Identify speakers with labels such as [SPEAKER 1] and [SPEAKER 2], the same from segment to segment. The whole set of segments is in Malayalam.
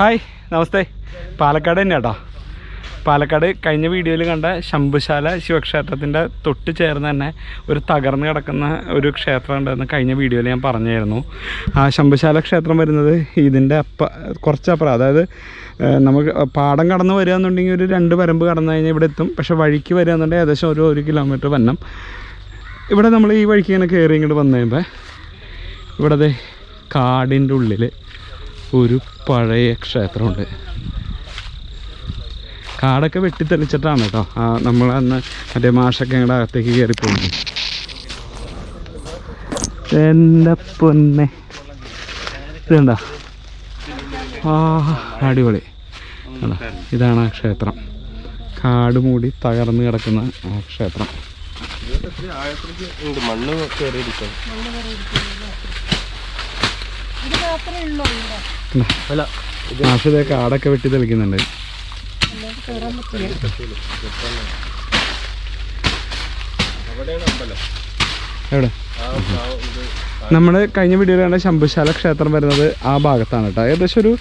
[SPEAKER 1] ഹായ് നമസ്തേ. പാലക്കാട് തന്നെ കേട്ടോ. പാലക്കാട് കഴിഞ്ഞ വീഡിയോയിൽ കണ്ട ശംഭുശാല ശിവക്ഷേത്രത്തിന്റെ തൊട്ട് ചേർന്ന് തന്നെ ഒരു തകർന്ന് കിടക്കുന്ന ഒരു ക്ഷേത്രം ഉണ്ടെന്ന് കഴിഞ്ഞ വീഡിയോയിൽ ഞാൻ പറഞ്ഞായിരുന്നു. ആ ശംഭുശാല ക്ഷേത്രം വരുന്നത് ഇതിന്റെ അപ്പ കുറച്ചപ്പുറം. അതായത് നമുക്ക് പാടം കടന്ന് വരിക എന്നുണ്ടെങ്കിൽ ഒരു രണ്ട് വരമ്പ് കടന്നു കഴിഞ്ഞാൽ ഇവിടെ എത്തും. പക്ഷേ വഴിക്ക് വരിക എന്നുണ്ടെങ്കിൽ ഏകദേശം ഒരു ഒരു കിലോമീറ്റർ വന്നം ഇവിടെ നമ്മൾ ഈ വഴിക്ക് ഇങ്ങനെ കയറി ഇങ്ങോട്ട് വന്നു കഴിയുമ്പോൾ ഇവിടെ കാടിന്റെ ഉള്ളിൽ ഒരു പഴയ ക്ഷേത്രമുണ്ട്. കാടൊക്കെ വെട്ടിത്തെളിച്ചിട്ടാണ് കേട്ടോ. ആ നമ്മൾ അന്ന് മറ്റേ മാഷൊക്കെ ഞങ്ങളുടെ അകത്തേക്ക് കയറിപ്പോയി എന്റെ പൊന്നെ. ഇതുണ്ടോ? ആ അടിപൊളി. ഇതാണ് ആ ക്ഷേത്രം. കാട് മൂടി തകർന്നു കിടക്കുന്ന ആ ക്ഷേത്രം.
[SPEAKER 2] മണ്ണ് അല്ല
[SPEAKER 1] മാഷിതേ കാടൊക്കെ വെട്ടി തെളിക്കുന്നുണ്ട്. എവിടെ? നമ്മൾ കഴിഞ്ഞ വീഡിയോയിൽ കണ്ട ശംഭുശാല ക്ഷേത്രം വരുന്നത് ആ ഭാഗത്താണ് കേട്ടോ. ഏകദേശം ഒരു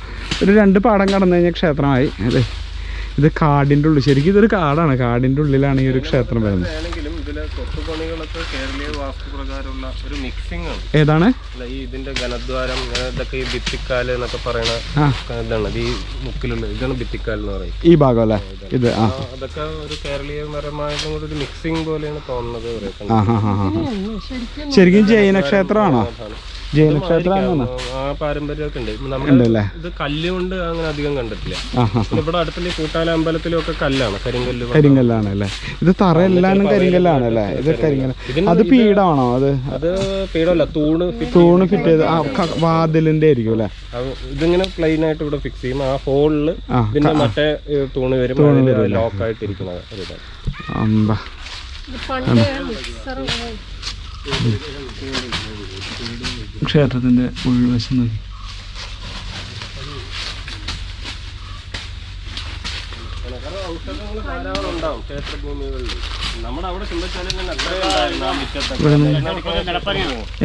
[SPEAKER 1] ഒരു രണ്ട് പാടം കടന്നു കഴിഞ്ഞാൽ ക്ഷേത്രമായി. അതെ. ഇത് കാടിന്റെ ഉള്ളിൽ. ശരിക്കും ഇതൊരു കാടാണ്. കാടിന്റെ ഉള്ളിലാണ് ഈ ഒരു ക്ഷേത്രം വരുന്നത്.
[SPEAKER 2] ഇതിലെ കൊത്തുപണികളൊക്കെ കേരളീയ വാസ്തുപ്രകാരമുള്ള ഒരു മിക്സിംഗ് ആണ്.
[SPEAKER 1] ഏതാണ്?
[SPEAKER 2] ഈ ഇതിന്റെ ഘനദ്വാരം ഇങ്ങനെ ഇതൊക്കെ ഈ ഭിത്തിക്കാൽ എന്നൊക്കെ പറയുന്ന ഇതാണ്. ഈ മുക്കിലുള്ള ഇതാണ് ഭിത്തിക്കാൽ എന്ന് പറയും
[SPEAKER 1] ഈ ഭാഗം അല്ലേ ഇത്
[SPEAKER 2] അതൊക്കെ ഒരു കേരളീയപരമായിട്ടും കൂടി ഒരു മിക്സിംഗ് പോലെയാണ് തോന്നുന്നത്
[SPEAKER 1] ശരിക്കും ജൈന ക്ഷേത്രമാണോ ജൈന ക്ഷേത്രമാണോ
[SPEAKER 2] ആ പാരമ്പര്യമൊക്കെ ഉണ്ട്. നമ്മുടെ ഇത് കല്ല് കൊണ്ട് അങ്ങനെ അധികം കണ്ടിട്ടില്ല. ഇവിടെ അടുത്തുള്ള കൂട്ടാല അമ്പലത്തിലും ഒക്കെ കല്ലാണ് കരിങ്കല്ല്
[SPEAKER 1] കരിങ്കല്ലാണ് അല്ലേ? ഇത് തറ എല്ലാനും കരിങ്കല്ലാണ് അല്ലേ? ഇത് കരിങ്കല്ല്. അത് പീഠമാണോ അത്
[SPEAKER 2] അത് പീഠമല്ല തൂണ്
[SPEAKER 1] തൂണ് ഫിറ്റ് ചെയ്ത് വാതിലിന്റെ ആയിരിക്കും അല്ലേ?
[SPEAKER 2] ഇതിങ്ങനെ പ്ലെയിൻ ആയിട്ട് ഇവിടെ ഫിക്സ് ചെയ്യും. ആ
[SPEAKER 1] ഹോളിൽ
[SPEAKER 2] പിന്നെ മറ്റേ തൂണ് വരും. ലോക്ക് ആയിട്ടിരിക്കുന്നത് പണ്ട് ഇതാണ്.
[SPEAKER 1] അമ്പ ക്ഷേത്രത്തിന്റെ ഉൾവശം നോക്കി.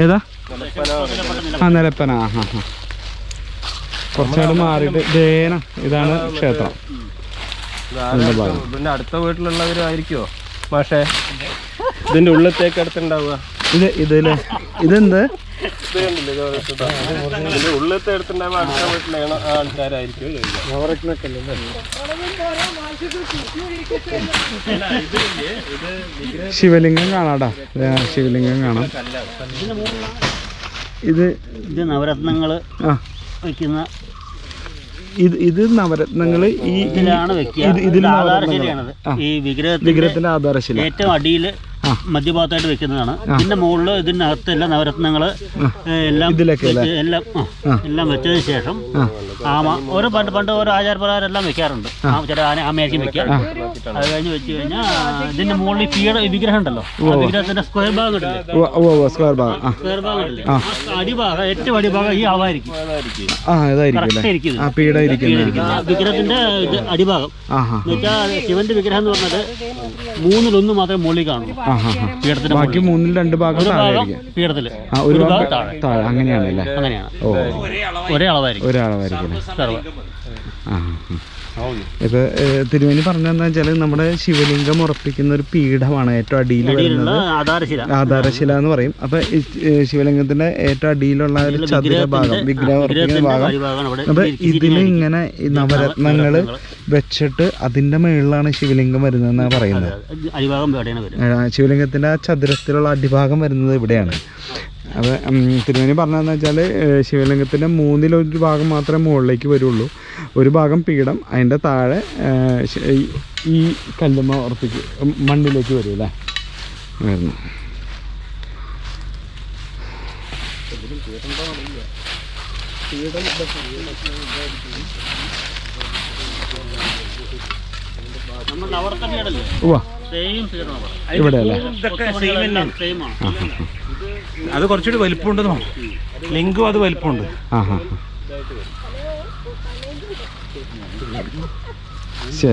[SPEAKER 1] ഏതാ?
[SPEAKER 2] നിലപ്പന.
[SPEAKER 1] ആ കുറച്ചുകൂടെ മാറിയിട്ട് ദേന ഇതാണ് ക്ഷേത്രം.
[SPEAKER 2] അടുത്ത വീട്ടിലുള്ളവരായിരിക്കുമോ പക്ഷേ ഇതിന്റെ ഉള്ളത്തേക്ക് അടുത്തുണ്ടാവുക.
[SPEAKER 1] ഇത് ഇതല്ലേ ഇതെന്ത്?
[SPEAKER 2] ഇത് അടുത്ത വീട്ടിലെ ആൾക്കാരായിരിക്കും.
[SPEAKER 1] ശിവലിംഗം കാണാടാ. ശിവലിംഗം കാണാം. ഇത്
[SPEAKER 3] ഇത് നവരത്നങ്ങൾ
[SPEAKER 1] വെക്കുന്ന
[SPEAKER 3] വയ്ക്കുന്ന
[SPEAKER 1] ഇത് ഇത് നവരത്നങ്ങൾ ഈ
[SPEAKER 3] ഇതിലാണ് വെക്കുക.
[SPEAKER 1] ഇത് ഇതിൽ.
[SPEAKER 3] ഈ വിഗ്രഹത്തിന്റെ
[SPEAKER 1] വിഗ്രഹത്തിന്റെ ആധാരശില.
[SPEAKER 3] ഏറ്റവും അടിയിൽ. മധ്യഭാഗത്തായിട്ട് വെക്കുന്നതാണ്. ഇതിന്റെ മുകളിൽ എല്ലാ നവരത്നങ്ങൾ എല്ലാം
[SPEAKER 1] ഇതിലൊക്കെ അല്ലേ?
[SPEAKER 3] എല്ലാം ആ. എല്ലാം വെച്ചതിന് ശേഷം ആമ ഓരോ പണ്ട് പണ്ട് ഓരോ ആചാരപ്രകാരം എല്ലാം വെക്കാറുണ്ട്. ആ, ചില ആന ആമയായിരിക്കും വെക്കുക. അത് കഴിഞ്ഞ് വെച്ച് കഴിഞ്ഞാൽ ഇതിന്റെ മുകളിൽ പീഡ ഈ വിഗ്രഹം ഉണ്ടല്ലോ. ആ വിഗ്രഹത്തിന്റെ സ്ക്വയർ ഭാഗം
[SPEAKER 1] സ്ക്വയർ ഭാഗം.
[SPEAKER 3] സ്ക്വയർ ഭാഗം അടിഭാഗം ഏറ്റവും അടിഭാഗം ഈ ആവായിരിക്കും. വിഗ്രഹത്തിന്റെ അടിഭാഗം.
[SPEAKER 1] എന്ന്
[SPEAKER 3] വെച്ചാൽ ശിവന്റെ വിഗ്രഹം എന്ന് പറഞ്ഞത് മൂന്നിലൊന്ന് മാത്രമേ മുകളിൽ കാണൂ. പീഠത്തിന്റെ
[SPEAKER 1] ബാക്കി മൂന്നിൽ രണ്ട് ഭാഗം
[SPEAKER 3] ഒരു
[SPEAKER 1] താഴെ
[SPEAKER 3] ഭാഗം പീഠത്തിൽ.
[SPEAKER 1] ആ ഒരു
[SPEAKER 3] ഒരു
[SPEAKER 1] ഭാഗം
[SPEAKER 3] താഴെ.
[SPEAKER 1] അങ്ങനെയാണല്ലേ? അങ്ങനെയാണ്.
[SPEAKER 3] ഒരേ
[SPEAKER 1] ഓ.
[SPEAKER 3] ഒരേ അളവായിരിക്കും.
[SPEAKER 1] ഒരാളായിരിക്കും അല്ലേ സർവ. ഇപ്പൊ തിരുവേനി പറഞ്ഞതെന്ന് വെച്ചാൽ നമ്മുടെ ശിവലിംഗം ഉറപ്പിക്കുന്ന ഒരു പീഠമാണ് ഏറ്റവും അടിയിൽ വരുന്നത്.
[SPEAKER 3] ആധാരശില.
[SPEAKER 1] എന്ന് പറയും. അപ്പൊ ശിവലിംഗത്തിന്റെ ഏറ്റവും അടിയിലുള്ള ഒരു ചതുര ഭാഗം വിഗ്രഹം ഉറപ്പിക്കുന്ന ഭാഗം. അപ്പൊ ഇതിൽ ഇങ്ങനെ നവരത്നങ്ങൾ വെച്ചിട്ട് അതിന്റെ മേളിലാണ് ശിവലിംഗം വരുന്നതെന്നാണ് പറയുന്നത്. ശിവലിംഗത്തിന്റെ ആ ചതുരത്തിലുള്ള അടിഭാഗം വരുന്നത് ഇവിടെയാണ്. അത് തിരുമേനി പറഞ്ഞതെന്ന് വെച്ചാൽ ശിവലിംഗത്തിന്റെ മൂന്നിലൊരു ഭാഗം മാത്രമേ മുകളിലേക്ക് വരുള്ളൂ. ഒരു ഭാഗം പീഠം അതിന്റെ താഴെ ഈ- കല്ലുമ്മ ഉറപ്പിക്ക് മണ്ണിലേക്ക് വരും അല്ലേ? വരുന്നു.
[SPEAKER 3] നമ്മൾ
[SPEAKER 1] ഇവിടെ അല്ലേ
[SPEAKER 3] സെയിം ആണ്.
[SPEAKER 4] അത് കുറച്ചുകൂടി വലിപ്പമുണ്ട് ലിങ്കും അത് വലിപ്പമുണ്ട്.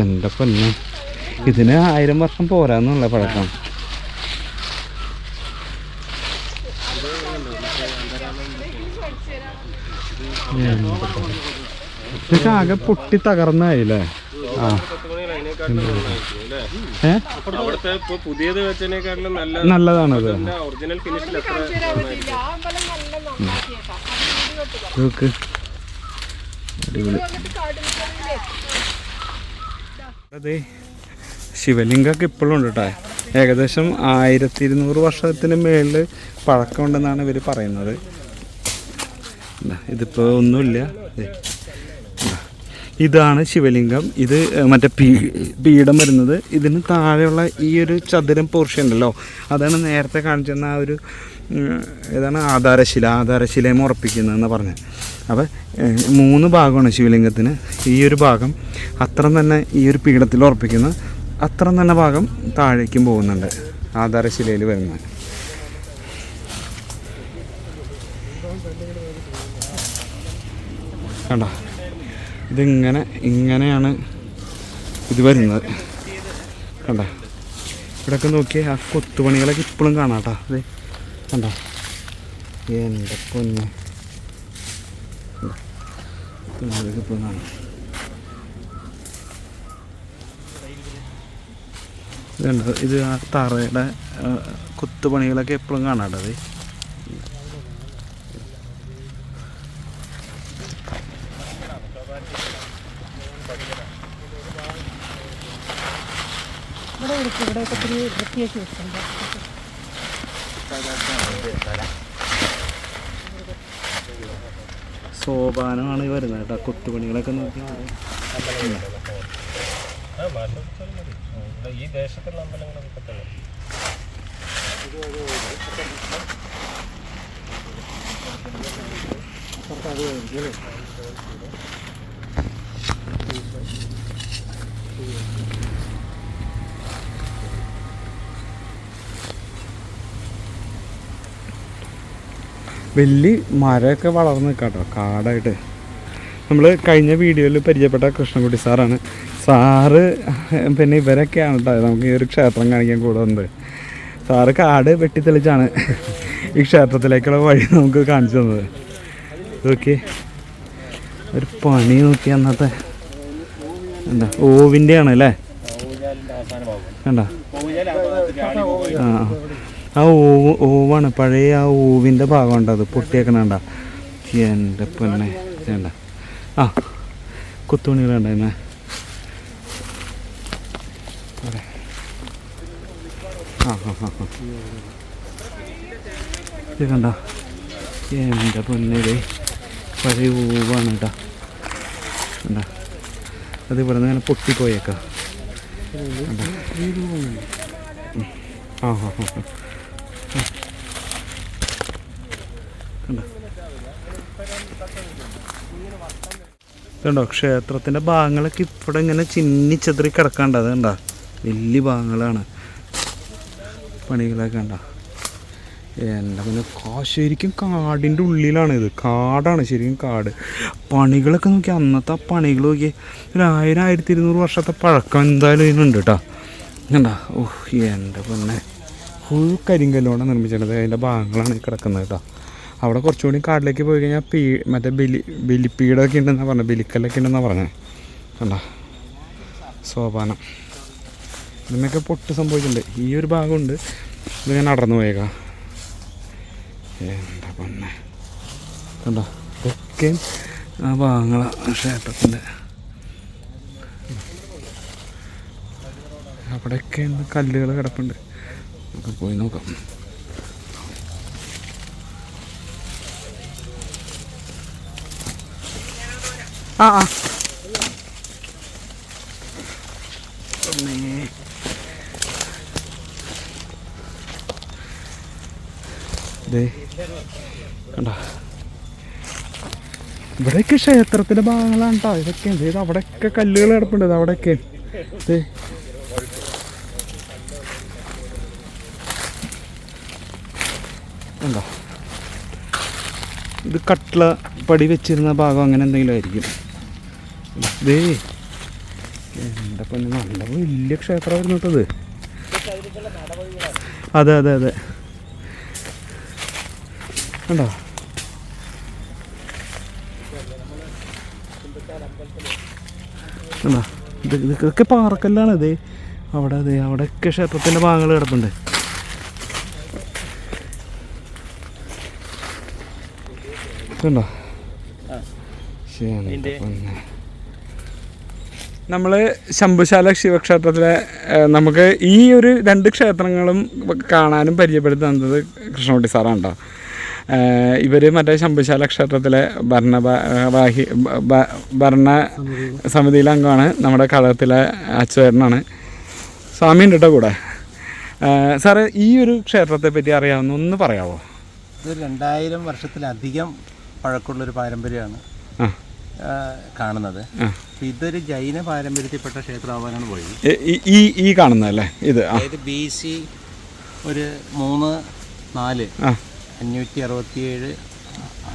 [SPEAKER 1] എന്റെ പൊന്നെ. ഇതിന് ആയിരം വർഷം പോരാന്നുള്ള പഴക്കം. ഇതൊക്കെ ആകെ പൊട്ടി തകർന്നായില്ലേ? നല്ലതാണത്.
[SPEAKER 5] അതെ
[SPEAKER 1] ശിവലിംഗമൊക്കെ ഇപ്പോഴും ഉണ്ട് കേട്ടോ ഏകദേശം ആയിരത്തി ഇരുന്നൂറ് വർഷത്തിന് മേളിൽ പഴക്കമുണ്ടെന്നാണ് ഇവർ പറയുന്നത്. ഇതാ, ഇതിപ്പോൾ ഒന്നുമില്ല. ഇതാണ് ശിവലിംഗം. ഇത് മറ്റേ പീ പീഠം വരുന്നത്. ഇതിന് താഴെയുള്ള ഈ ഒരു ചതുരം പോർഷൻ ഉണ്ടല്ലോ. അതാണ് നേരത്തെ കാണിച്ചെന്ന ആ ഒരു ഏതാണ് ആധാരശില ആധാരശിലയും ഉറപ്പിക്കുന്നതെന്ന് പറഞ്ഞത് അപ്പോൾ മൂന്ന് ഭാഗമാണ് ശിവലിംഗത്തിന്. ഈ ഒരു ഭാഗം അത്ര തന്നെ ഈ ഒരു പീഠത്തിൽ ഉറപ്പിക്കുന്ന അത്ര തന്നെ ഭാഗം താഴേക്കും പോകുന്നുണ്ട്. ആധാരശിലയിൽ വരുന്നത് കണ്ട? ഇതിങ്ങനെ ഇങ്ങനെയാണ് ഇത് വരുന്നത്. കണ്ട? ഇവിടെയൊക്കെ നോക്കിയാൽ ആ കൊത്തുപണികളൊക്കെ ഇപ്പോഴും കാണാം കേട്ടോ അതെ കണ്ട എന്റെ കൊത്തുപണികളൊക്കെ ഇപ്പോഴും കാണാം. ഇത് ആ തറയുടെ കൊത്തുപണികളൊക്കെ എപ്പോഴും കാണാം കേട്ടോ അതെ
[SPEAKER 5] ഇവിടെയൊക്കെ ഒത്തിരി വൃത്തിയാക്കി വെച്ചിട്ടുണ്ട്
[SPEAKER 1] സോപാനമാണ് വരുന്നത് കേട്ടോ. കൊത്തുപണികളൊക്കെ നോക്കി
[SPEAKER 2] ഈ ദേശത്തുള്ള
[SPEAKER 1] വലിയ മരമൊക്കെ വളർന്ന് നിൽക്കാം കേട്ടോ കാടായിട്ട്. നമ്മൾ കഴിഞ്ഞ വീഡിയോയിൽ പരിചയപ്പെട്ട കൃഷ്ണൻകുട്ടി സാറാണ്. സാറ് പിന്നെ ഇവരൊക്കെയാണ് കേട്ടോ നമുക്ക് ഈ ഒരു ക്ഷേത്രം കാണിക്കാൻ കൂടെ വന്നത്. സാറ് കാട് വെട്ടിത്തെളിച്ചാണ് ഈ ക്ഷേത്രത്തിലേക്കുള്ള വഴി നമുക്ക് കാണിച്ചു തന്നത്. ഓക്കെ ഒരു പണി നോക്കി അന്നത്തെ. എന്താ ഓവിന്റെ ആണ് അല്ലേ കണ്ട ആ. ആ ഓവ് ഓവാണ് പഴയ ആ ഓവിന്റെ ഭാഗമുണ്ട് അത് പൊട്ടിയേക്കണണ്ട. എന്റെ പൊന്നെ വേണ്ട. ആ കുത്തുണികൾ ഉണ്ടായിരുന്നേ ആ കണ്ട? എന്റെ പൊന്നേ പഴയ ഓവാണ് കേട്ടാ. കണ്ട? അത് ഇവിടെ നിന്ന് പൊട്ടിപ്പോയേക്കാം. ആ ഹാ ആ. കണ്ടോ? ക്ഷേത്രത്തിന്റെ ഭാഗങ്ങളൊക്കെ ഇവിടെ ഇങ്ങനെ ചിന്നിച്ചെതറി കിടക്കാണ്ട് അത് കണ്ടോ? വലിയ ഭാഗങ്ങളാണ്. പണികളൊക്കെ കണ്ട? എന്റെ പിന്നെ ശരിക്കും കാടിന്റെ ഉള്ളിലാണ് ഇത്. കാടാണ് ശരിക്കും കാട്. പണികളൊക്കെ നോക്കി അന്നത്തെ ആ പണികൾ നോക്കി ഒരു ആയിരം ആയിരത്തി ഇരുന്നൂറ് വർഷത്തെ പഴക്കം എന്തായാലും ഇതിനുണ്ട് കേട്ടോ കണ്ട? ഓഹ് എന്റെ പിന്നെ. ഫുൾ കരിങ്കല്ലോടെ നിർമ്മിച്ചിട്ടുണ്ട് അതിന്റെ ഭാഗങ്ങളാണ് കിടക്കുന്നത് കേട്ടോ അവിടെ കുറച്ചുകൂടി കാട്ടിലേക്ക് പോയി കഴിഞ്ഞാൽ പീ മറ്റേ ബലി ബലിപ്പീടൊക്കെ ഉണ്ടെന്നാണ് പറഞ്ഞത് ബലിക്കല്ലൊക്കെ ഉണ്ടെന്നാണ് പറഞ്ഞത് കണ്ട? സോപാനം. ഇതിനൊക്കെ പൊട്ട് സംഭവിച്ചിട്ടുണ്ട്. ഈ ഒരു ഭാഗമുണ്ട്. ഞാൻ നടന്നു പോയേക്കാം. എന്താ കണ്ടോ? ഇതൊക്കെയും ആ ഭാഗങ്ങളാണ് ക്ഷേത്രത്തിന്റെ. അവിടെയൊക്കെ കല്ലുകൾ കിടപ്പുണ്ട്. നമുക്ക് പോയി നോക്കാം. ആ ആ. ഇവിടെയൊക്കെ ക്ഷേത്രത്തിന്റെ ഭാഗങ്ങളാണ് കേട്ടോ ഇതൊക്കെ ഇത് അവിടെയൊക്കെ കല്ലുകൾ കിടപ്പുണ്ട്. അവിടെയൊക്കെ. ദേ. കണ്ടോ? ഇത് കട്ട്ള പടി വെച്ചിരുന്ന ഭാഗം അങ്ങനെ എന്തെങ്കിലും ആയിരിക്കും. ദേ. എന്റെ പൊന്നെ നല്ല വലിയ ക്ഷേത്രമായിരുന്നു കേട്ടത് അതെ അതെ അതെ. കണ്ടോ? കണ്ടോ? ഇത് ഇതൊക്കെ പാറക്കല്ലാണ് ഇത്. അവിടെ അതെ അവിടെയൊക്കെ ക്ഷേത്രത്തിന്റെ ഭാഗങ്ങൾ കിടപ്പുണ്ട്. കണ്ടോ? ശരി. നമ്മൾ ശംഭുശാല ശിവക്ഷേത്രത്തിലെ നമുക്ക് ഈ ഒരു രണ്ട് ക്ഷേത്രങ്ങളും കാണാനും പരിചയപ്പെടുത്തുന്നത് കൃഷ്ണകുട്ടി സാറാണ് കേട്ടോ ഇവർ മറ്റേ ശംഭുശാല ക്ഷേത്രത്തിലെ ഭരണ വാഹി ബ- ബ- ഭരണ സമിതിയിലെ അംഗമാണ്. നമ്മുടെ കളത്തിലെ അച്ചുവേട്ടനാണ് സ്വാമി ഉണ്ട് കേട്ടോ കൂടെ. സാറേ ഈ ഒരു ക്ഷേത്രത്തെ പറ്റി അറിയാവുന്ന ഒന്ന് പറയാമോ
[SPEAKER 6] ഇത് രണ്ടായിരം വർഷത്തിലധികം പഴക്കമുള്ളൊരു പാരമ്പര്യമാണ്. കാണുന്നത്. ഇതൊരു ജൈന പാരമ്പര്യത്തിൽപ്പെട്ട ക്ഷേത്രമാവാനാണ് പോയത്.
[SPEAKER 1] ഈ- ഈ- കാണുന്നതല്ലേ ഇത്
[SPEAKER 6] അതായത് ബി സി ഒരു മൂന്ന് നാല് അഞ്ഞൂറ്റി അറുപത്തിയേഴ്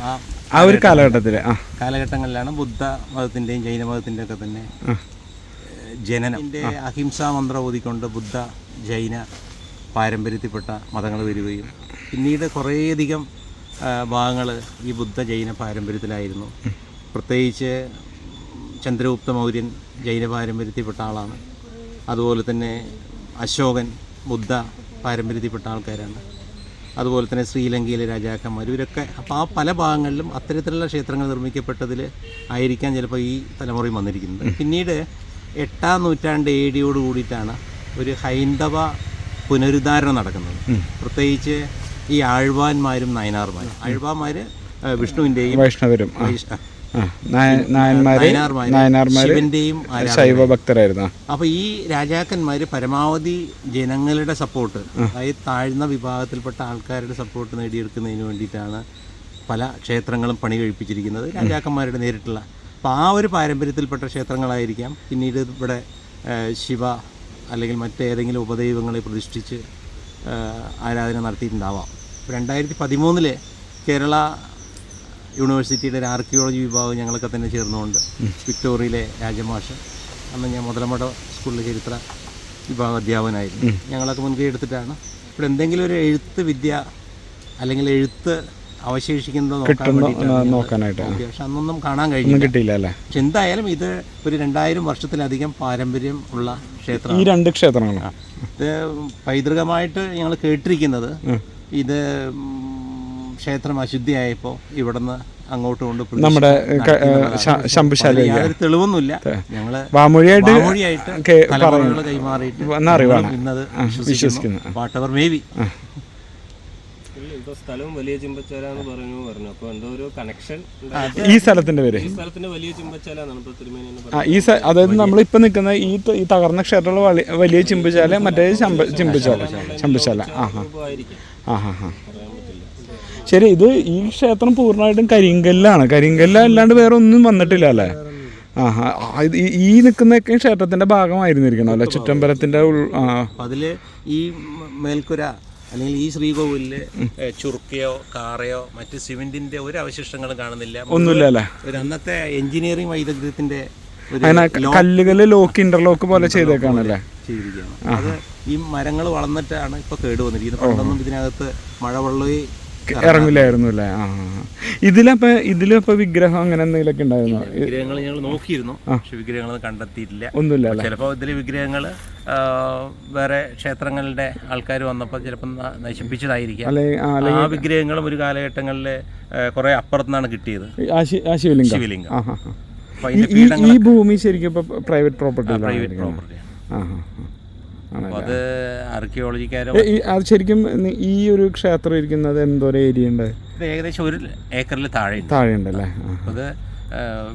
[SPEAKER 6] ആ
[SPEAKER 1] ആ ഒരു കാലഘട്ടത്തിൽ
[SPEAKER 6] കാലഘട്ടങ്ങളിലാണ് ബുദ്ധ മതത്തിന്റെയും ജൈന മതത്തിന്റെയും ഒക്കെ തന്നെ
[SPEAKER 1] ആ.
[SPEAKER 6] ഏഹ്, ജനനം ഇതിന്റെ അഹിംസാ മന്ത്രം ഓതിക്കൊണ്ട് ബുദ്ധ ജൈന പാരമ്പര്യത്തിൽപ്പെട്ട മതങ്ങൾ വരികയും പിന്നീട് കുറേയധികം ഭാഗങ്ങൾ ഈ ബുദ്ധ ജൈന പാരമ്പര്യത്തിലായിരുന്നു. പ്രത്യേകിച്ച് ചന്ദ്രഗുപ്ത മൗര്യൻ ജൈന പാരമ്പര്യത്തിൽപ്പെട്ട ആളാണ്. അതുപോലെ തന്നെ അശോകൻ ബുദ്ധ പാരമ്പര്യത്തിൽപ്പെട്ട ആൾക്കാരാണ്. അതുപോലെ തന്നെ ശ്രീലങ്കയിലെ രാജാക്കന്മാർ. ഇവരൊക്കെ അപ്പോൾ ആ പല ഭാഗങ്ങളിലും അത്തരത്തിലുള്ള ക്ഷേത്രങ്ങൾ നിർമ്മിക്കപ്പെട്ടതിൽ ആയിരിക്കാൻ ചിലപ്പോൾ ഈ തലമുറയിൽ വന്നിരിക്കുന്നത്. പിന്നീട് എട്ടാം നൂറ്റാണ്ട് എ ഡിയോട് കൂടിയിട്ടാണ് ഒരു ഹൈന്ദവ പുനരുദ്ധാരണം നടക്കുന്നത്. പ്രത്യേകിച്ച് ഈ ആഴ്വാന്മാരും നയനാർമാരും. ആഴ്വാന്മാർ വിഷ്ണുവിന്റെയും
[SPEAKER 1] വൈഷ്ണവരും. നായന്മാര്
[SPEAKER 6] നായനാർമാര്
[SPEAKER 1] ശൈവ ഭക്തരായിരുന്നു
[SPEAKER 6] അപ്പൊ ഈ രാജാക്കന്മാര് പരമാവധി ജനങ്ങളുടെ സപ്പോർട്ട് അതായത് താഴ്ന്ന വിഭാഗത്തിൽപ്പെട്ട ആൾക്കാരുടെ സപ്പോർട്ട് നേടിയെടുക്കുന്നതിന് വേണ്ടിയിട്ടാണ് പല ക്ഷേത്രങ്ങളും പണി കഴിപ്പിച്ചിരിക്കുന്നത് രാജാക്കന്മാരുടെ നേരിട്ടുള്ള. അപ്പോൾ ആ ഒരു പാരമ്പര്യത്തിൽപ്പെട്ട ക്ഷേത്രങ്ങളായിരിക്കാം. പിന്നീട് ഇവിടെ ശിവ അല്ലെങ്കിൽ മറ്റേതെങ്കിലും ഉപദൈവങ്ങളെ പ്രതിഷ്ഠിച്ച് ആരാധന നടത്തിയിട്ടുണ്ടാവാം. രണ്ടായിരത്തി പതിമൂന്നിൽ കേരള യൂണിവേഴ്സിറ്റിയുടെ ഒരു ആർക്കിയോളജി വിഭാഗം ഞങ്ങളൊക്കെ തന്നെ ചേർന്നുകൊണ്ട് വിക്ടോറിയയിലെ രാജമാഷ് അന്ന് ഞാൻ മുതലമട സ്കൂളിലെ ചരിത്ര വിഭാഗം അധ്യാപകനായിരുന്നു. ഞങ്ങളൊക്കെ മുൻകൈ എടുത്തിട്ടാണ്. ഇവിടെ എന്തെങ്കിലും ഒരു എഴുത്ത് വിദ്യ അല്ലെങ്കിൽ എഴുത്ത് അവശേഷിക്കുന്നത്
[SPEAKER 1] നോക്കാനായിട്ട്.
[SPEAKER 6] പക്ഷെ അന്നൊന്നും കാണാൻ കഴിഞ്ഞു
[SPEAKER 1] കിട്ടിയില്ല അല്ലേ?
[SPEAKER 6] പക്ഷെ എന്തായാലും ഇത് ഒരു രണ്ടായിരം വർഷത്തിലധികം പാരമ്പര്യം ഉള്ള ക്ഷേത്രം
[SPEAKER 1] ഈ രണ്ട് ക്ഷേത്രങ്ങളാണ്.
[SPEAKER 6] ഇത് പൈതൃകമായിട്ട് ഞങ്ങൾ കേട്ടിരിക്കുന്നത് ഇത് ക്ഷേത്രം അശുദ്ധിയായപ്പോൾ ഇവിടുന്ന് അങ്ങോട്ട് കൊണ്ട്
[SPEAKER 1] നമ്മുടെ
[SPEAKER 6] ശംഭുശാല യാതൊരു തെളിവൊന്നുമില്ല. ഞങ്ങൾ
[SPEAKER 1] വാമൊഴിയായിട്ട്
[SPEAKER 6] കൈമാറിയിട്ട്
[SPEAKER 1] വിശ്വസിക്കുന്നു.
[SPEAKER 6] Whatever what may be.
[SPEAKER 2] സ്ഥലവും വലിയ ചിമ്പച്ചാല എന്ന് പറഞ്ഞു പറഞ്ഞു. അപ്പോൾ എന്തോ ഒരു കണക്ഷൻ
[SPEAKER 1] ഈ സ്ഥലത്തിന്റെ പേര്.
[SPEAKER 2] ഈ സ്ഥലത്തിന്റെ വലിയ ചിമ്പച്ചാല
[SPEAKER 1] ഈ അതായത് നമ്മൾ ഇപ്പൊ നിൽക്കുന്ന ഈ ഈ തകർന്ന ക്ഷേത്രമുള്ള വലി- വലിയ ചിമ്പുശാല മറ്റേ ചിമ്പുശാല ആഹാ ആ ഹാ ആ ഹാ ഹാ ശരി ഇത് ഈ ക്ഷേത്രം പൂർണമായിട്ടും കരിങ്കല്ലാണ്. കരിങ്കല്ല അല്ലാണ്ട് വേറെ ഒന്നും വന്നിട്ടില്ല അല്ലേ? ആ ഇത് ഈ- നിൽക്കുന്ന നിൽക്കുന്നതൊക്കെ ക്ഷേത്രത്തിന്റെ ഭാഗമായിരുന്നിരിക്കണം അല്ലെ? ചുറ്റമ്പലത്തിന്റെ ഉൾ
[SPEAKER 6] അതിൽ ഈ മേൽക്കുര അല്ലെങ്കിൽ ഈ ശ്രീകോവിലിൽ ചുർക്കയോ കാറയോ മറ്റ് സിമെന്റിന്റെ ഒരു അവശിഷ്ടങ്ങളും കാണുന്നില്ല.
[SPEAKER 1] ഒന്നുമില്ല അല്ലേ?
[SPEAKER 6] ഒരു അന്നത്തെ എഞ്ചിനീയറിംഗ് വൈദഗ്ധ്യത്തിന്റെ
[SPEAKER 1] കല്ലുകൾ ലോക്ക് ഇന്റർലോക്ക് പോലെ ചെയ്തേക്കാണല്ലേ
[SPEAKER 6] ചെയ്തിരിക്കുകയാണ്. അത് ഈ മരങ്ങൾ വളർന്നിട്ടാണ് ഇപ്പൊ കേടുവന്നിരിക്കുന്നത്. പണ്ടൊന്നും ഇതിനകത്ത് മഴവെള്ളമേ
[SPEAKER 1] ഇറങ്ങില്ലായിരുന്നു അല്ലേ? ആ. ഇതിലപ്പോ ഇതിലപ്പോ വിഗ്രഹം അങ്ങനെ എന്തെങ്കിലുമൊക്കെ ഉണ്ടായിരുന്നോ?
[SPEAKER 6] വിഗ്രഹങ്ങൾ ഞങ്ങൾ നോക്കിയിരുന്നു. പക്ഷെ വിഗ്രഹങ്ങൾ കണ്ടെത്തിയിട്ടില്ല.
[SPEAKER 1] ഒന്നുമില്ല
[SPEAKER 6] ചിലപ്പോൾ ഇതിൽ വിഗ്രഹങ്ങൾ വേറെ ക്ഷേത്രങ്ങളുടെ ആൾക്കാർ വന്നപ്പോൾ ചിലപ്പോൾ നശിപ്പിച്ചതായിരിക്കാം.
[SPEAKER 1] ആ,
[SPEAKER 6] വിഗ്രഹങ്ങളും ഒരു കാലഘട്ടങ്ങളിൽ കുറെ അപ്പുറത്തുനിന്നാണ് കിട്ടിയത്.
[SPEAKER 1] ശിവലിംഗം ഈ- ഭൂമി ശരിക്കും ഇപ്പൊ പ്രൈവറ്റ് പ്രോപ്പർട്ടി
[SPEAKER 6] പ്രൈവറ്റ് പ്രോപ്പർട്ടി
[SPEAKER 1] ആ.
[SPEAKER 6] അപ്പോൾ അത് ആർക്കിയോളജിക്കാരോ
[SPEAKER 1] ഈ- അത് ശരിക്കും ഈ ഒരു ക്ഷേത്രം ഇരിക്കുന്നത് എന്തോരം ഏരിയ ഉണ്ട്?
[SPEAKER 6] ഇത് ഏകദേശം ഒരു ഏക്കറിൽ താഴെ
[SPEAKER 1] താഴെ ഉണ്ടല്ലേ
[SPEAKER 6] അത്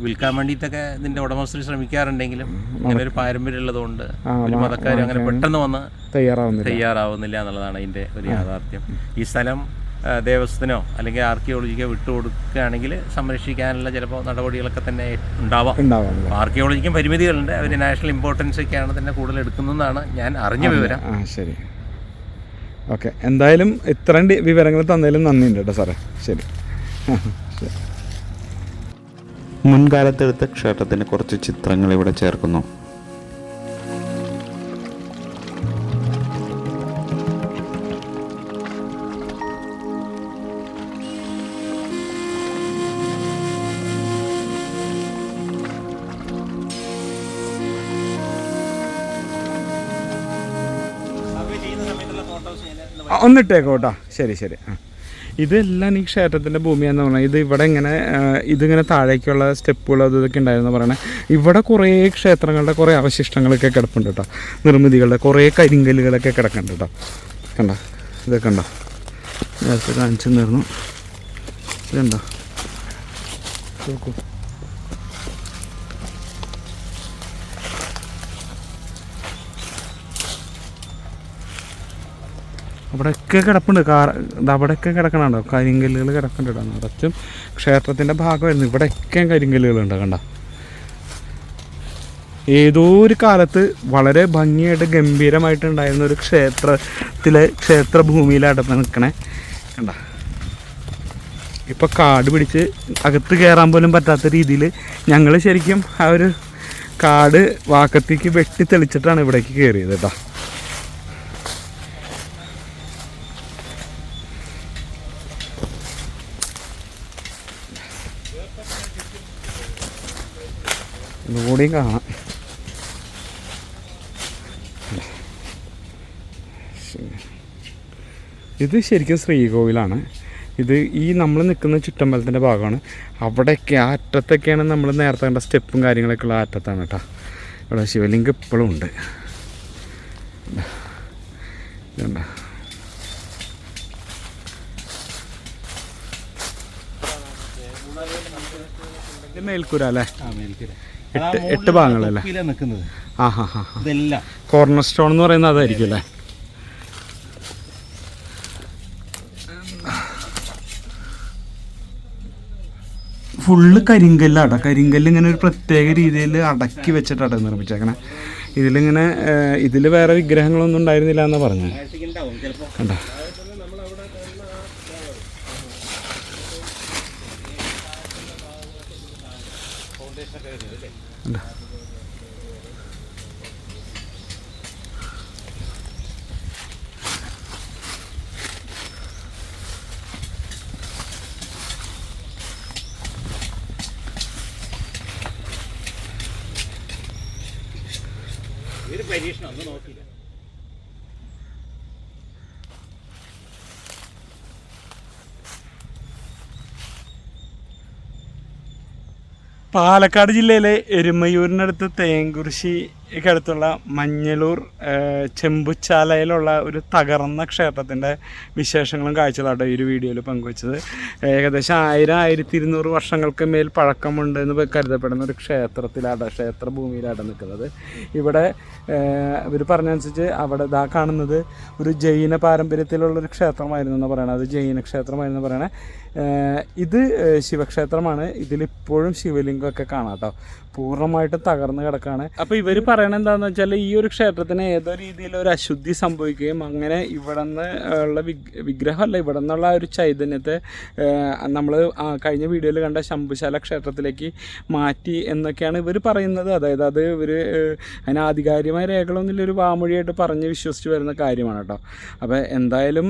[SPEAKER 6] വിൽക്കാൻ വേണ്ടിയിട്ടൊക്കെ ഇതിന്റെ ഉടമസ്ഥർ ശ്രമിക്കാറുണ്ടെങ്കിലും അങ്ങനെ ഒരു പാരമ്പര്യം ഉള്ളതുകൊണ്ട് മതക്കാർ അങ്ങനെ പെട്ടെന്ന് വന്ന്
[SPEAKER 1] തയ്യാറാവുന്നില്ല.
[SPEAKER 6] തയ്യാറാവുന്നില്ല എന്നുള്ളതാണ് അതിന്റെ ഒരു യാഥാർത്ഥ്യം. ഈ സ്ഥലം ദേവസ്വത്തിനോ അല്ലെങ്കിൽ ആർക്കിയോളജിക്കോ വിട്ടുകൊടുക്കുകയാണെങ്കിൽ സംരക്ഷിക്കാനുള്ള ചിലപ്പോൾ നടപടികളൊക്കെ തന്നെ ഉണ്ടാവാം. ആർക്കിയോളജിക്കും പരിമിതികളുണ്ട്. അവർ നാഷണൽ ഇമ്പോർട്ടൻസ് ഒക്കെയാണ് തന്നെ കൂടുതൽ എടുക്കുന്നതെന്നാണ് ഞാൻ അറിഞ്ഞ വിവരം.
[SPEAKER 1] ആ ശരി. ഓക്കെ. എന്തായാലും ഇത്രയും വിവരങ്ങൾ തന്നതിലും നന്ദിയുണ്ട് കേട്ടോ സാറേ. ശരി. ശരി.
[SPEAKER 7] മുൻകാലത്തെടുത്ത ക്ഷേത്രത്തിന് കുറച്ച് ചിത്രങ്ങൾ ഇവിടെ ചേർക്കുന്നു.
[SPEAKER 1] ഒന്നിട്ടേക്കോ കേട്ടോ. ശരി ശരി. ആ. ഇതെല്ലാം ഈ ക്ഷേത്രത്തിന്റെ ഭൂമിയാണെന്ന് പറഞ്ഞാൽ ഇത് ഇവിടെ ഇങ്ങനെ ഇതിങ്ങനെ താഴേക്കുള്ള സ്റ്റെപ്പുകൾ അത് ഇതൊക്കെ ഉണ്ടായിരുന്നു പറയണേ. ഇവിടെ കുറേ ക്ഷേത്രങ്ങളുടെ കുറേ അവശിഷ്ടങ്ങളൊക്കെ കിടപ്പുണ്ട് കേട്ടോ. നിർമ്മിതികളുടെ കുറേ കരിങ്കല്ലുകളൊക്കെ കിടക്കുന്നുണ്ട് കേട്ടോ. കണ്ട? ഇതൊക്കെ ഉണ്ടോ നേരത്തെ കാണിച്ചു തന്നിരുന്നു. ഇതുണ്ടോ? നോക്കൂ. അവിടെയൊക്കെ കിടപ്പുണ്ട്. കാർ അവിടെയൊക്കെ കിടക്കണുണ്ടോ. കരിങ്കല്ലുകൾ കിടക്കുന്നുണ്ട് നിറച്ചും ക്ഷേത്രത്തിന്റെ ഭാഗമായിരുന്നു. ഇവിടെയൊക്കെ കരിങ്കല്ലുകളുണ്ട് കണ്ട. ഏതോ ഒരു കാലത്ത് വളരെ ഭംഗിയായിട്ട് ഗംഭീരമായിട്ടുണ്ടായിരുന്ന ഒരു ക്ഷേത്രത്തിലെ ക്ഷേത്ര ഭൂമിയിലടന്ന് നിൽക്കണേ കണ്ട. ഇപ്പോൾ കാട് പിടിച്ച് അകത്ത് കയറാൻ പോലും പറ്റാത്ത രീതിയിൽ ഞങ്ങൾ ശരിക്കും ആ ഒരു കാട് വാക്കത്തേക്ക് വെട്ടി തെളിച്ചിട്ടാണ് ഇവിടേക്ക് കയറിയത് കേട്ടോ. ഇതുകൂടിയും കാണാം. ഇത് ശരിക്കും ശ്രീകോവിലാണ്. ഇത് ഈ നമ്മൾ നിൽക്കുന്ന ചുറ്റമ്പലത്തിന്റെ ഭാഗമാണ്. അവിടെയൊക്കെ ആ അറ്റത്തൊക്കെയാണ് നമ്മൾ നേരത്തെ കണ്ട സ്റ്റെപ്പും കാര്യങ്ങളൊക്കെ ഉള്ള ആ അറ്റത്താണ് കേട്ടോ. ഇവിടെ ശിവലിംഗം ഇപ്പോഴും ഉണ്ട്. ഇതുണ്ടോ? ആ മേൽക്കൂര അല്ലേ? എട്ട് എട്ട് ഭാഗങ്ങളല്ലേ?
[SPEAKER 6] നിൽക്കുന്നത്.
[SPEAKER 1] ആ ഹാ ഹാ ഹാ.
[SPEAKER 6] ഇതെല്ലാം.
[SPEAKER 1] കോർണർ സ്റ്റോൺ എന്ന് പറയുന്നത് അതായിരിക്കും അല്ലേ? ഫുള്ള് കരിങ്കല്ലാണ് കരിങ്കല്ല് ഇങ്ങനെ ഒരു പ്രത്യേക രീതിയിൽ അടക്കി വെച്ചിട്ടാണ് നിർമ്മിച്ചേക്കണേ. ഇതിലിങ്ങനെ ഇതിൽ വേറെ വിഗ്രഹങ്ങളൊന്നും ഉണ്ടായിരുന്നില്ല എന്നാ പറഞ്ഞത് കണ്ടോ? Alhamdulillah. പാലക്കാട് ജില്ലയിലെ എരുമയൂരിനടുത്ത് തേങ്കുറിശിക്ക് അടുത്തുള്ള മഞ്ഞളൂർ ചെമ്പുച്ചാലയിലുള്ള ഒരു തകർന്ന ക്ഷേത്രത്തിന്റെ വിശേഷങ്ങളും കാഴ്ചകളാട്ടോ ഈ ഒരു വീഡിയോയിൽ പങ്കുവച്ചത്. ഏകദേശം ആയിരം ആയിരത്തി ഇരുന്നൂറ് വർഷങ്ങൾക്ക് മേൽ പഴക്കമുണ്ട് എന്ന് കരുതപ്പെടുന്ന ഒരു ക്ഷേത്രത്തിലാട്ടോ ക്ഷേത്ര ഭൂമിയിലാട്ടോ നിൽക്കുന്നത്. ഇവിടെ ഇവർ പറഞ്ഞനുസരിച്ച് അവിടെ ഇതാ കാണുന്നത് ഒരു ജൈന പാരമ്പര്യത്തിലുള്ള ഒരു ക്ഷേത്രമായിരുന്നു എന്ന് പറയണത്. അത് ജൈന ക്ഷേത്രമായിരുന്നു പറയണേ. ഇത് ശിവക്ഷേത്രമാണ്. ഇതിലിപ്പോഴും ശിവലിംഗമൊക്കെ കാണാം കേട്ടോ പൂർണമായിട്ടും തകർന്നു കിടക്കാണ്. അപ്പോൾ ഇവർ പറയണത് എന്താണെന്ന് വെച്ചാൽ ഈ ഒരു ക്ഷേത്രത്തിന് ഏതോ രീതിയിൽ ഒരു അശുദ്ധി സംഭവിക്കുകയും അങ്ങനെ ഇവിടെ നിന്ന് ഉള്ള വിഗ് വിഗ്രഹമല്ല ഇവിടെ നിന്നുള്ള ഒരു ചൈതന്യത്തെ നമ്മൾ കഴിഞ്ഞ വീഡിയോയിൽ കണ്ട ശംഭുശാല ക്ഷേത്രത്തിലേക്ക് മാറ്റി എന്നൊക്കെയാണ് ഇവർ പറയുന്നത്. അതായത് അത് ഇവർ അതിന് ആധികാരികമായ രേഖകളൊന്നുമില്ല ഒരു വാമൊഴിയായിട്ട് പറഞ്ഞ് വിശ്വസിച്ച് വരുന്ന കാര്യമാണ് കേട്ടോ അപ്പോൾ എന്തായാലും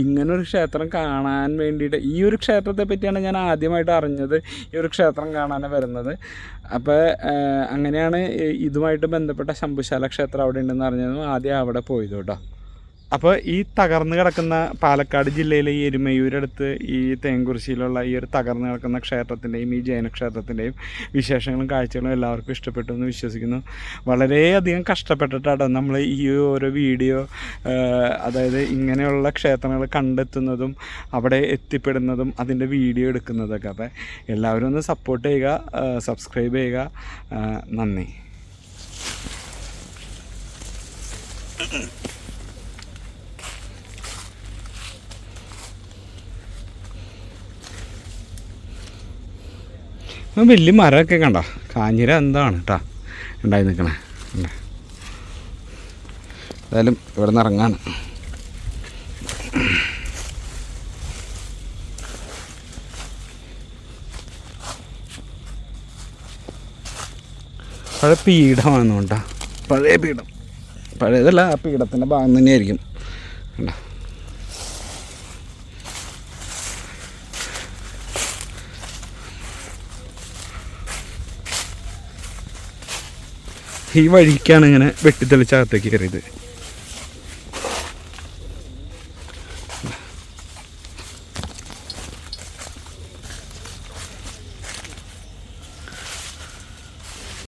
[SPEAKER 1] ഇങ്ങനൊരു ക്ഷേത്രം കാണാൻ വേണ്ടിയിട്ട് ഈ ഒരു ക്ഷേത്രത്തെ പറ്റിയാണ് ഞാൻ ആദ്യമായിട്ട് അറിഞ്ഞത് ഈ ഒരു ക്ഷേത്രം കാണാനാണ് വരുന്നത്. അപ്പോൾ അങ്ങനെയാണ് ഇതുമായിട്ട് ബന്ധപ്പെട്ട ശംഭുശാല ക്ഷേത്രം അവിടെ ഉണ്ടെന്ന് അറിഞ്ഞതും ആദ്യം അവിടെ പോയത് കേട്ടോ. അപ്പോൾ ഈ തകർന്ന് കിടക്കുന്ന പാലക്കാട് ജില്ലയിലെ ഈ എരുമയൂരടുത്ത് ഈ തേങ്കുറിശ്ശിയിലുള്ള ഈ ഒരു തകർന്ന് കിടക്കുന്ന ക്ഷേത്രത്തിന്റെയും ഈ ജൈന ക്ഷേത്രത്തിന്റെയും വിശേഷങ്ങളും കാഴ്ചകളും എല്ലാവർക്കും ഇഷ്ടപ്പെട്ടു എന്ന് വിശ്വസിക്കുന്നു. വളരെയധികം കഷ്ടപ്പെട്ടിട്ടാണ് നമ്മൾ ഈ ഓരോ വീഡിയോ അതായത് ഇങ്ങനെയുള്ള ക്ഷേത്രങ്ങൾ കണ്ടെത്തുന്നതും അവിടെ എത്തിപ്പെടുന്നതും അതിന്റെ വീഡിയോ എടുക്കുന്നതൊക്കെ. അപ്പോൾ എല്ലാവരും ഒന്ന് സപ്പോർട്ട് ചെയ്യുക സബ്സ്ക്രൈബ് ചെയ്യുക. നന്ദി. വലിയ മരമൊക്കെ കണ്ട? കാഞ്ഞിര എന്താണ് കേട്ടോ ഉണ്ടായി നിൽക്കണേ. എന്തായാലും ഇവിടെ നിന്ന് ഇറങ്ങാണ്. പഴയ പീഠമാണെന്നുണ്ടാ കേട്ടോ പഴയ പീഠം. പഴയതല്ല ആ പീഠത്തിന്റെ ഭാഗം തന്നെയായിരിക്കും. കണ്ടോ ഈ വഴിക്കാണ് ഇങ്ങനെ വെട്ടിത്തെളിച്ചകത്തേക്ക് കയറിയത്.